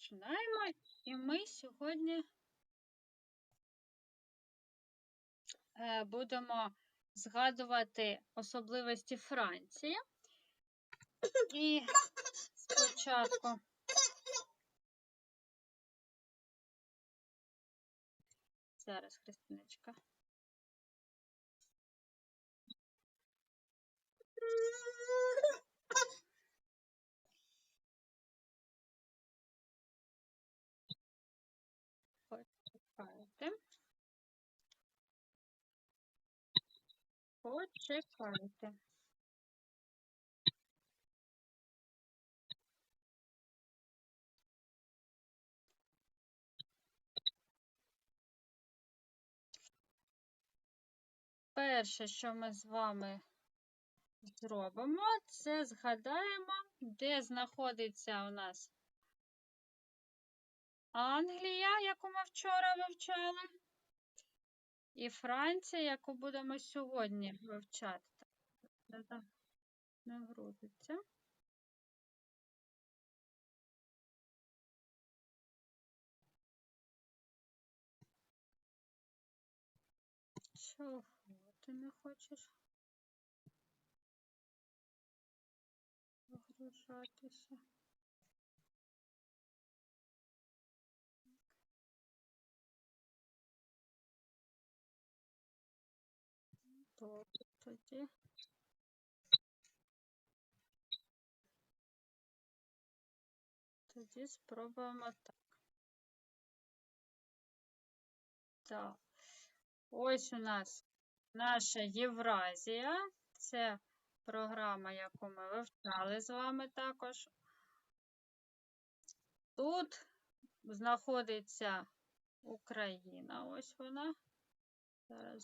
починаємо. І ми сьогодні е, будемо згадувати особливості Франції. І спочатку зараз, Христиночка. Почекайте. Перше, що ми з вами зробимо, це згадаємо, де знаходиться у нас Англія, яку ми вчора вивчали, і Франція, яку будемо сьогодні вивчати. Так, Не грузиться. Чого ти не хочеш вигружатися? Добре, тоді. Тоді спробуємо так. Так. Ось у нас наша Євразія. Це програма, яку ми вивчали з вами також. Тут знаходиться Україна. Ось вона. Зараз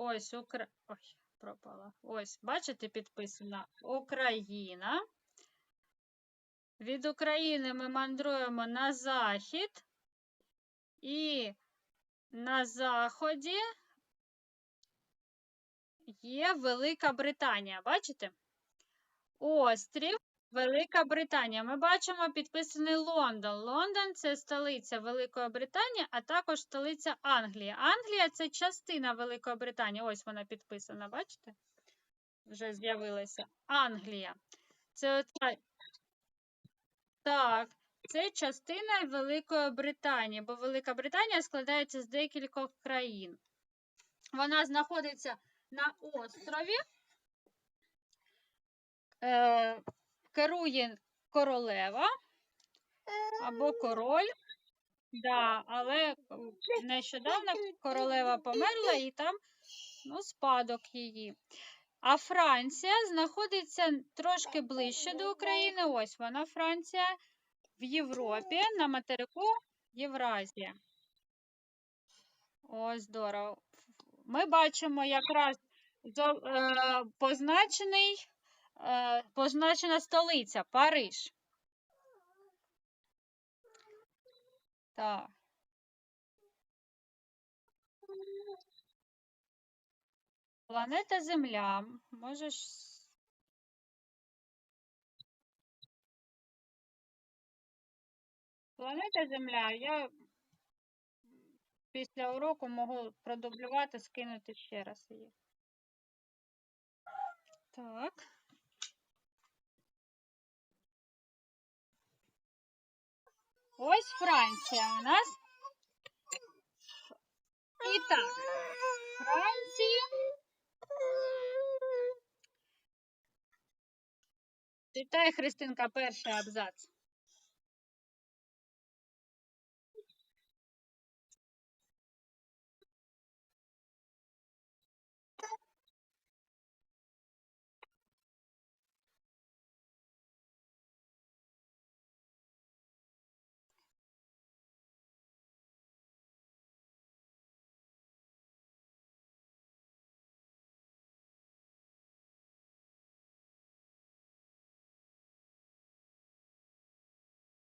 Ось Укра... Ой, пропала. Ось, бачите, підписана Україна. Від України ми мандруємо на захід. І на заході є Велика Британія. Бачите? Острів Велика Британія. Ми бачимо підписаний Лондон. Лондон це столиця Великої Британії, а також столиця Англії. Англія це частина Великої Британії. Ось вона підписана, бачите? Вже з'явилася. Англія. Це оця... Так, це частина Великої Британії, бо Велика Британія складається з декількох країн. Вона знаходиться на острові. Е, керує королева або король. Да, але нещодавно королева померла і там ну, спадок її. А Франція знаходиться трошки ближче до України. Ось вона, Франція, в Європі на материку Євразія. Ось здорово. Ми бачимо якраз е, позначений, е, позначена столиця Париж. Так. Планета Земля. Можеш. Планета Земля. Я після уроку можу продублювати, скинути ще раз її. Так. Ось Франція у нас. І так, Франція. Читай, Христинка, перший абзац.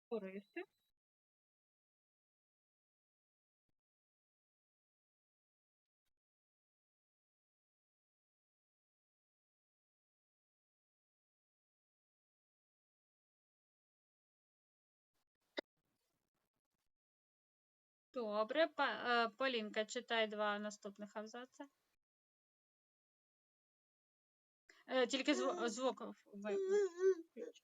користи Добре, е, Полінка, читай два наступних абзаци. Е, тільки звук виключ.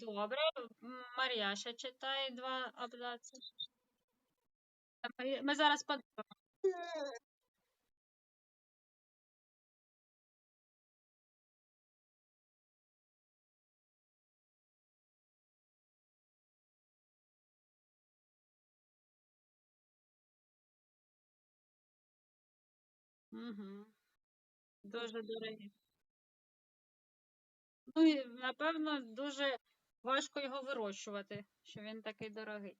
Добре. М, Мар'яша читає два абзаци. Ми зараз подивимося. Угу. Дуже дорогі. Ну і напевно дуже важко його вирощувати, що він такий дорогий.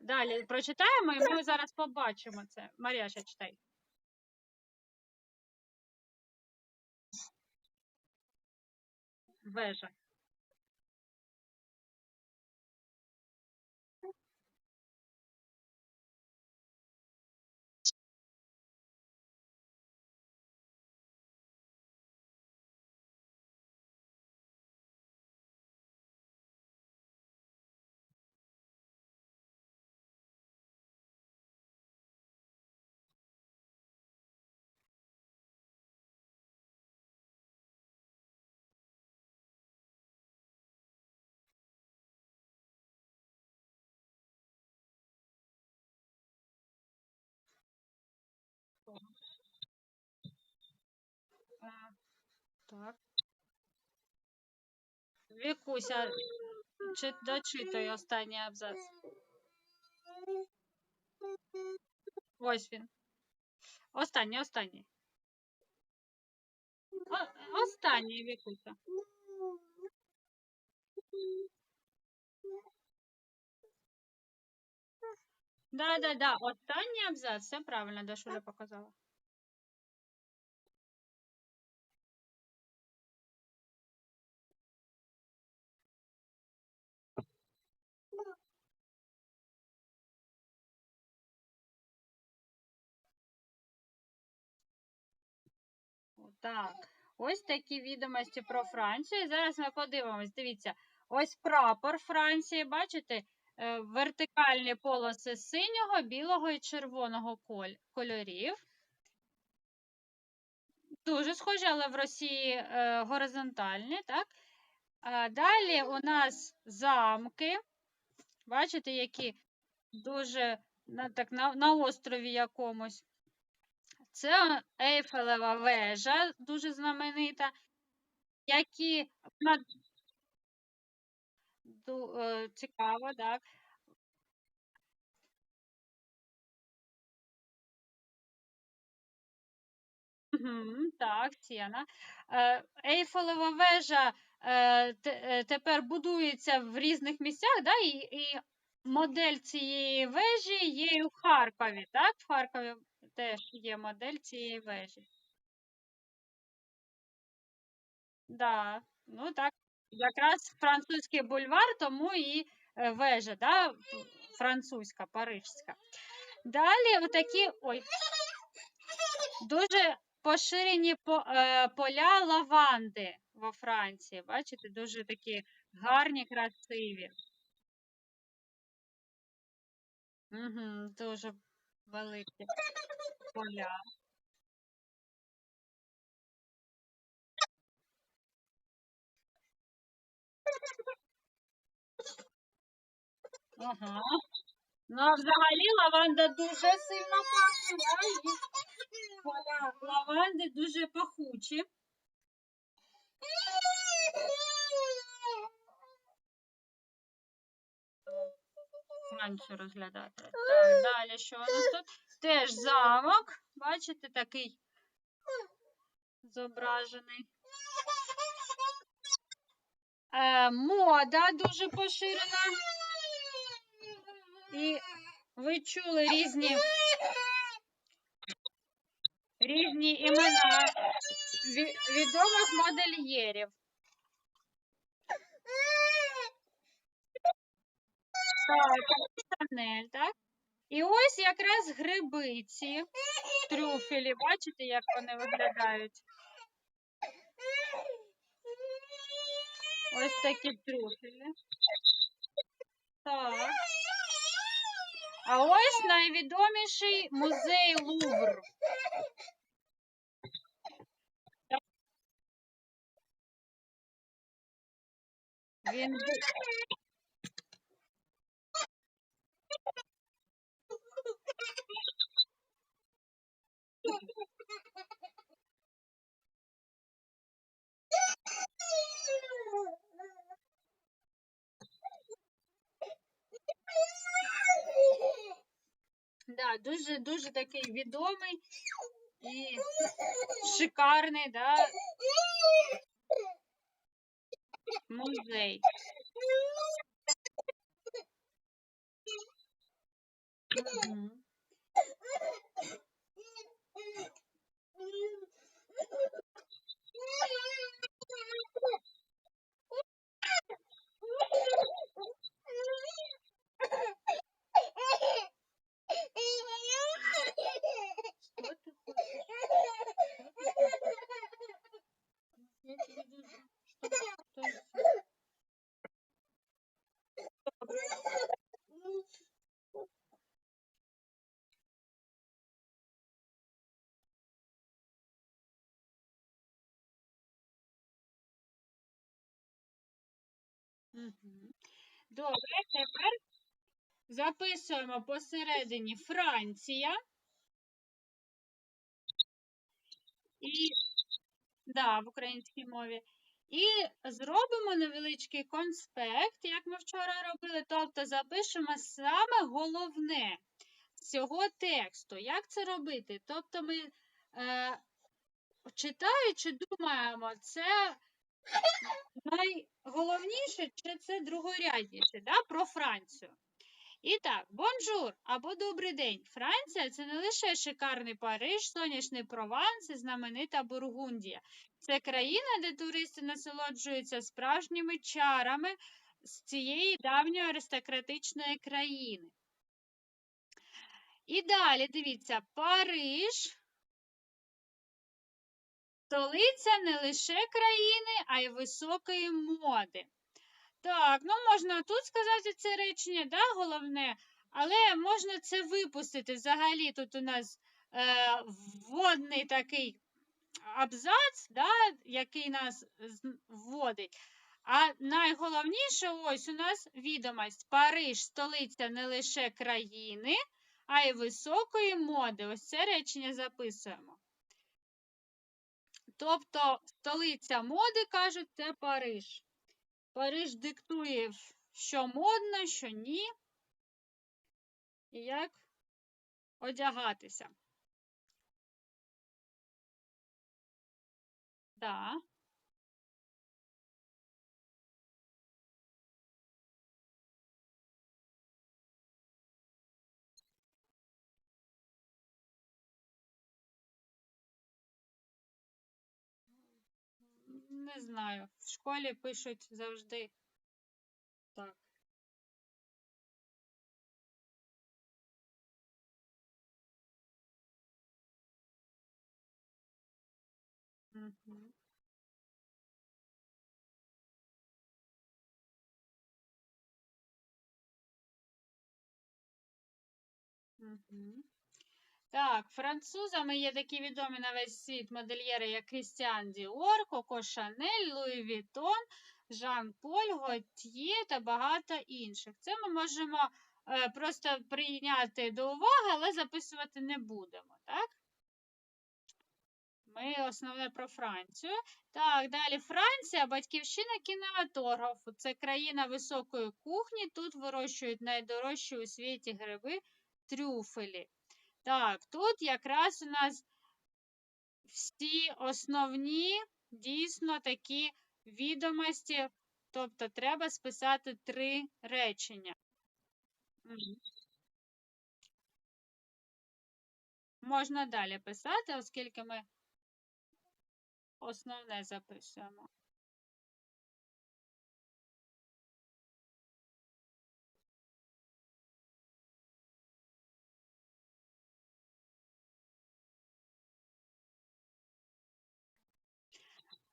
Далі прочитаємо, і ми зараз побачимо це. Мар'яша, читай. Вежа. Так. Вікуся, чи дочитай останній абзац. Ось він. Останній, останній. О, останній, Вікуся. Да, да, да. Останній абзац. Все правильно, Дашуля показала. Так, ось такі відомості про Францію. Зараз ми подивимось. Дивіться, ось прапор Франції, бачите, Е, вертикальні полоси синього, білого і червоного кольорів. Дуже схожі, але в Росії е, горизонтальні, так? А далі у нас замки. Бачите, які дуже так, на, на острові якомусь. Це Ейфелева вежа, дуже знаменита, які вона е, цікаво, так. Так, Сіна. Е, Ейфелева вежа е, те- тепер будується в різних місцях, і модель цієї вежі є і в Харкові, так? В Харкові теж є модель цієї вежі. Да, ну так, якраз французький бульвар, тому і е, вежа, да, французька, парижська. Далі отакі, ой, дуже поширені по, е, поля лаванди во Франції. Бачите, дуже такі гарні, красиві. Угу, дуже великі поля. Ага. Ну, а взагалі лаванда дуже сильно пахне, поля лаванди дуже пахучі. Францію розглядати. Так, далі що у нас тут? Теж замок. Бачите, такий зображений. Е, мода дуже поширена. І ви чули різні, різні імена ві- відомих модельєрів. Так, Шанель, так? І ось якраз гриби ці трюфелі. Бачите, як вони виглядають? Ось такі трюфелі. Так. А ось найвідоміший музей Лувр. Він да, дуже дуже такий відомий і шикарний, да, музей. Мгм. Що ти хочеш? Я тебе дуже- що- що це? Добре. Мгм. Добре, тепер записуємо посередині Франція. І да, в українській мові. І зробимо невеличкий конспект, як ми вчора робили, тобто запишемо саме головне цього тексту. Як це робити? Тобто ми, е, читаючи, думаємо, це найголовніше чи це другорядніше да, про Францію. І так, бонжур або добрий день. Франція це не лише шикарний Париж, сонячний Прованс і знаменита Бургундія. Це країна, де туристи насолоджуються справжніми чарами з цієї давньої аристократичної країни. І далі дивіться, Париж. Столиця не лише країни, а й високої моди. Так, ну можна тут сказати це речення, да, головне, але можна це випустити. Взагалі тут у нас е, вводний такий абзац, да, який нас вводить. А найголовніше ось у нас відомість. Париж столиця не лише країни, а й високої моди. Ось це речення записуємо. Тобто столиця моди, кажуть, це Париж. Париж диктує, що модно, що ні. І як одягатися. Да. Не знаю. В школі пишуть завжди так. Мгм. Мгм. Так, французами є такі відомі на весь світ модельєри, як Крістіан Діор, Коко Шанель, Луї Вітон, Жан Поль, Готьє та багато інших. Це ми можемо е, просто прийняти до уваги, але записувати не будемо, так? Ми основне про Францію. Так, далі Франція, батьківщина кінематографу. Це країна високої кухні. Тут вирощують найдорожчі у світі гриби трюфелі. Так, тут якраз у нас всі основні дійсно такі відомості. Тобто треба списати три речення. Можна далі писати, оскільки ми основне записуємо.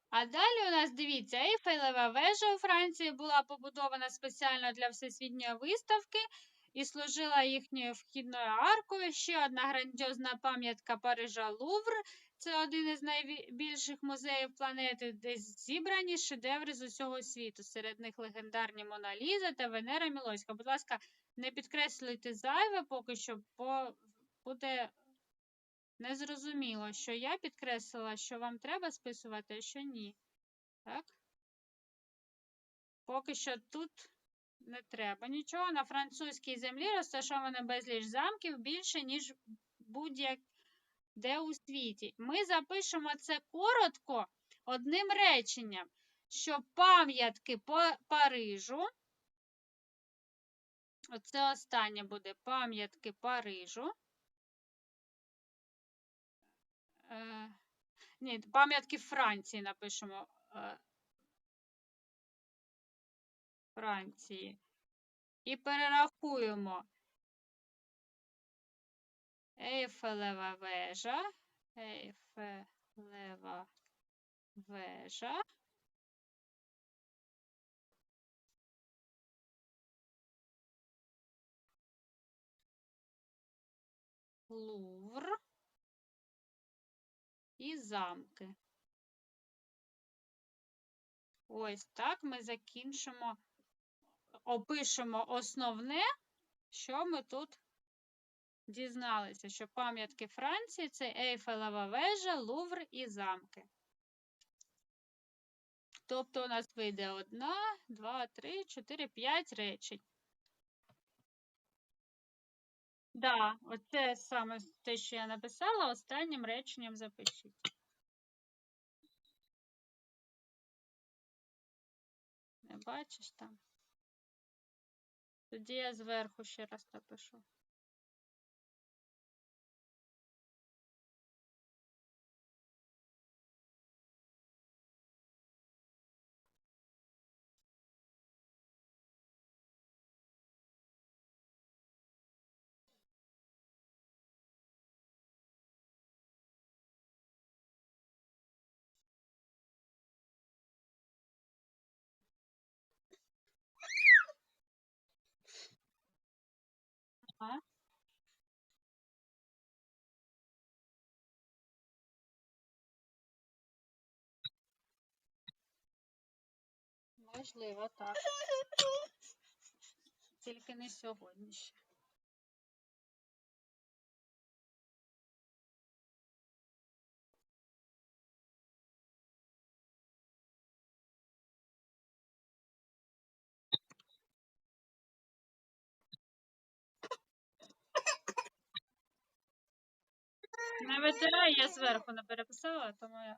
А далі у нас, дивіться, Ейфелева вежа у Франції була побудована спеціально для всесвітньої виставки і служила їхньою вхідною аркою. Ще одна грандіозна пам'ятка Парижа Лувр. Це один із найбільших музеїв планети, де зібрані шедеври з усього світу. Серед них легендарні Мона Ліза та Венера Мілоська. Будь ласка, не підкреслюйте зайве, поки що, бо буде незрозуміло, що я підкреслила, що вам треба списувати, а що ні. Так? Поки що тут не треба нічого. На французькій землі розташовано безліч замків більше, ніж будь-де у світі. Ми запишемо це коротко одним реченням, що пам'ятки по Парижу. Оце останнє буде пам'ятки Парижу. Е, ні, пам'ятки Франції напишемо. Е, Франції. І перерахуємо. Ейфелева вежа. Ейфелева вежа. Лувр і замки. Ось так ми закінчимо, опишемо основне, що ми тут дізналися, що пам'ятки Франції це Ейфелева вежа, Лувр і замки. Тобто у нас вийде одна, два, три, чотири, п'ять речень. Да, оце саме те, що я написала, останнім реченням запишіть. Не бачиш там? Тоді я зверху ще раз напишу. Ага. Можливо, так. Тільки не сьогодні ще. Не витирай, я зверху не переписала, тому я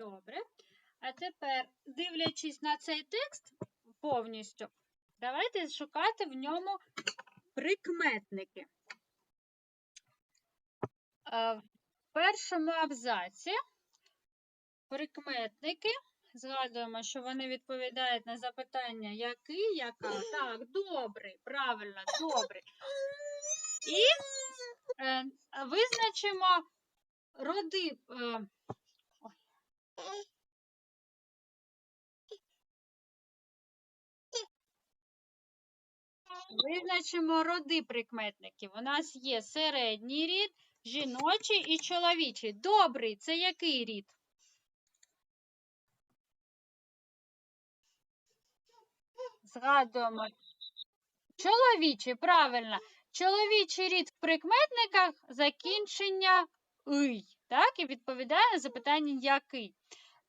Добре. А тепер, дивлячись на цей текст повністю, давайте шукати в ньому прикметники. Е, В першому абзаці прикметники Згадуємо, що вони відповідають на запитання який, яка. Так, добрий, правильно, добрий. І е, визначимо роди. Е. Визначимо роди прикметників. У нас є середній рід, жіночий і чоловічий. Добрий це який рід? Згадуємо. Чоловічий, правильно. Чоловічий рід в прикметниках закінчення «ий». Так, і відповідає на запитання який.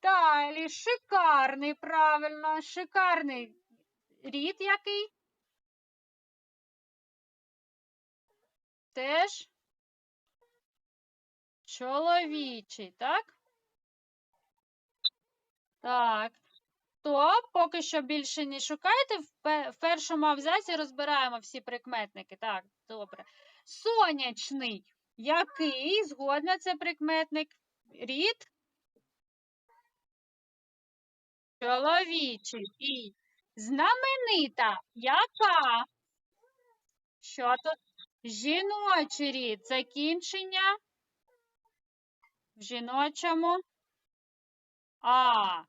Далі шикарний, правильно. Шикарний рід який? Теж чоловічий, так? Так. То поки що більше не шукайте. В першому абзаці розбираємо всі прикметники. Так, добре. Сонячний. Який? Згодна це прикметник. Рід. Чоловічий. І знаменита. Яка? Що тут? Жіночий рід. Закінчення. В жіночому. А.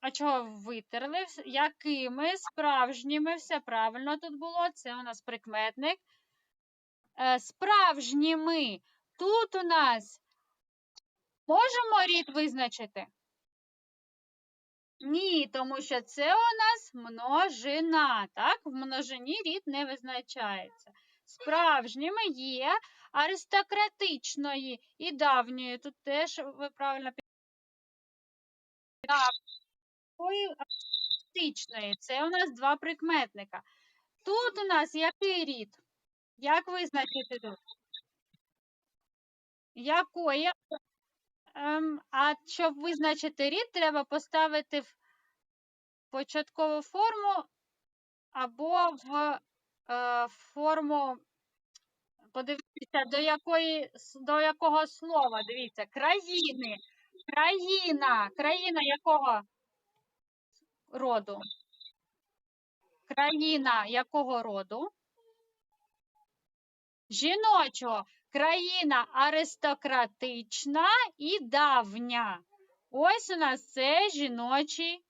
А чого витерли? Якими справжніми? Все правильно тут було. Це у нас прикметник. Е, Справжніми. Тут у нас можемо рід визначити? Ні, тому що це у нас множина. Так? В множині рід не визначається. Справжніми є аристократичної і давньої. Тут теж ви правильно під- Так, аристократичної. Це у нас два прикметника. Тут у нас який рід? Як визначити тут? Якої? Ем, а щоб визначити рід, треба поставити в початкову форму або в е, форму. Подивіться, до якої до якого слова. Дивіться, країни. Країна. Країна якого роду? Країна якого роду? Жіночого. Країна аристократична і давня. Ось у нас це жіночий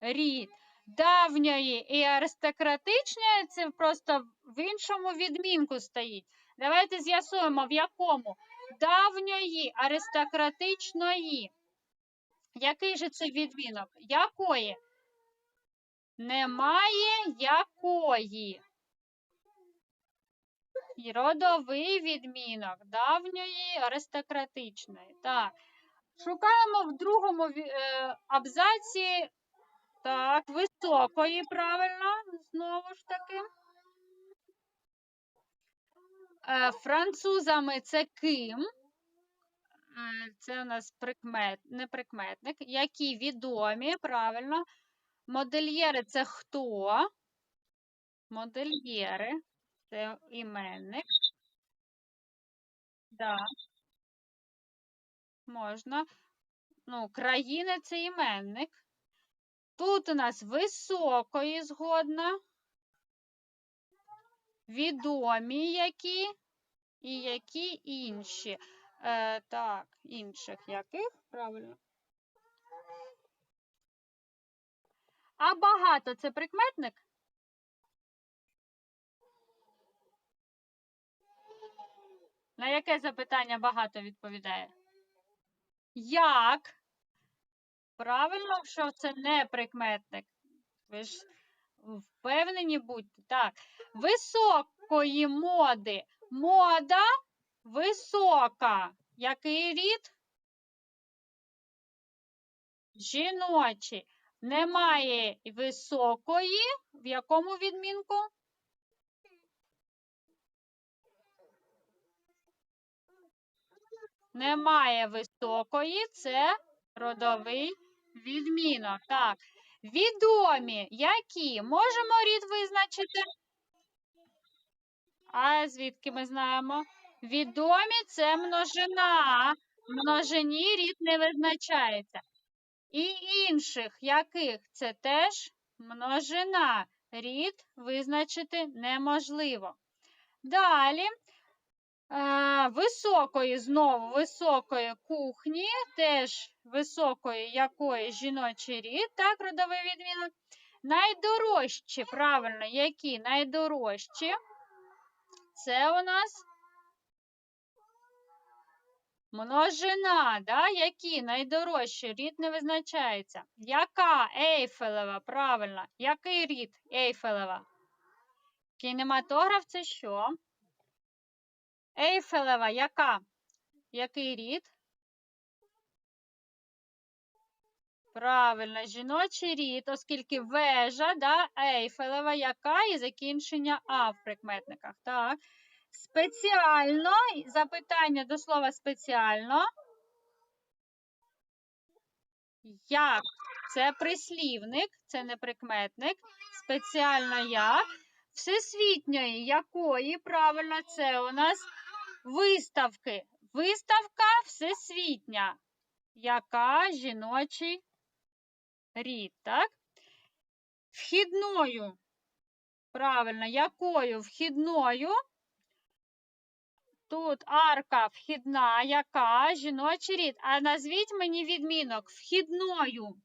рід. Давньої і аристократичної це просто в іншому відмінку стоїть. Давайте з'ясуємо, в якому. Давньої аристократичної. Який же це відмінок? Якої? Немає якої. І родовий відмінок давньої аристократичної. Так. Шукаємо в другому е, абзаці так, високої, правильно, знову ж таки. Е, французами це ким? Е, Це у нас прикмет, не прикметник. Які відомі, правильно. Модельєри це хто? Модельєри. Це іменник. Да. Можна. Ну, країни це іменник. Тут у нас високої згодна. Відомі які і які інші. Е, так, інших яких? Правильно. А багато це прикметник? На яке запитання багато відповідає? Як? Правильно, що це не прикметник. Ви ж впевнені будьте. Так. Високої моди. Мода висока. Який рід? Жіночий. Немає високої. В якому відмінку? Немає високої, це родовий відмінок. Так. Відомі, які? Можемо рід визначити? А звідки ми знаємо? Відомі це множина. Множині рід не визначається. І інших яких це теж множина. Рід визначити неможливо. Далі високої, знову високої кухні, теж високої якої жіночий рід, так, родовий відмінок. Найдорожчі, правильно, які найдорожчі? Це у нас множина, да? які найдорожчі, рід не визначається. Яка Ейфелева, правильно, який рід Ейфелева? Кінематограф це що? Ейфелева, яка? Який рід? Правильно, жіночий рід, оскільки вежа, да, Ейфелева, яка і закінчення А в прикметниках. Так. Спеціально, запитання до слова спеціально. Як? Це прислівник, це не прикметник. Спеціально як? Всесвітньої якої, правильно, це у нас виставки. Виставка всесвітня. Яка жіночий рід, так? Вхідною. Правильно, якою вхідною? Тут арка вхідна, яка жіночий рід. А назвіть мені відмінок вхідною.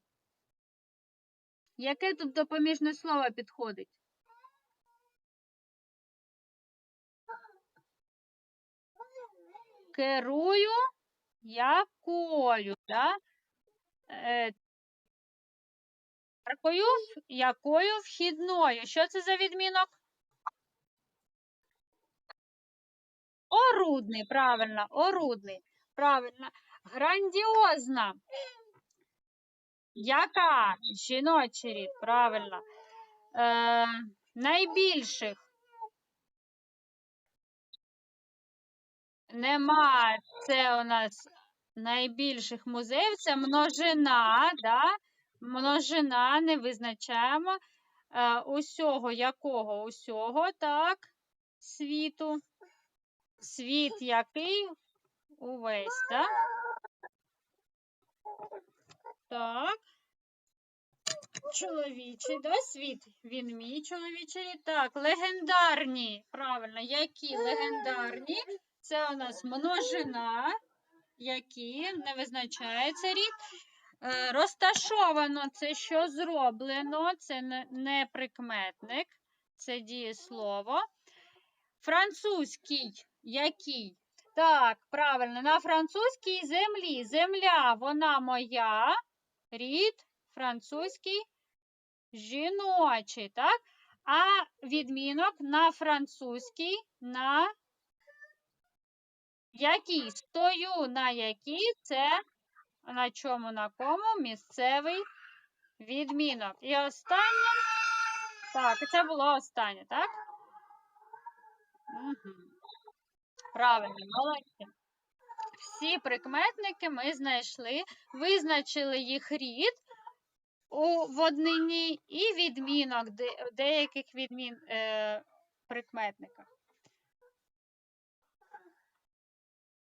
Яке тут допоміжне слово підходить? Керую якою, да? Е, аркою, якою вхідною. Що це за відмінок? Орудний, правильно, орудний. Правильно. Грандіозна. Яка? Жіночий рід, правильно. Е, найбільших. Нема. Це у нас найбільших музеїв. Це множина, да? Множина, не визначаємо. Е, усього якого? Усього, так, світу. Світ який? Увесь, так? Так. Чоловічий, да, світ? Він мій чоловічий. Так, легендарні. Правильно, які легендарні? Це у нас множина, які не визначається рід. Е, розташовано це що зроблено, це не, прикметник, це дієслово. Французький який? Так, правильно, на французькій землі. Земля, вона моя. Рід французький жіночий, так? А відмінок на французькій на якій? Стою на якій це на чому, на кому місцевий відмінок. І останнє. Так, це було останнє, так? Угу. Правильно, молодці. Всі прикметники ми знайшли, визначили їх рід у в однині і відмінок де, деяких відмін е, прикметниках.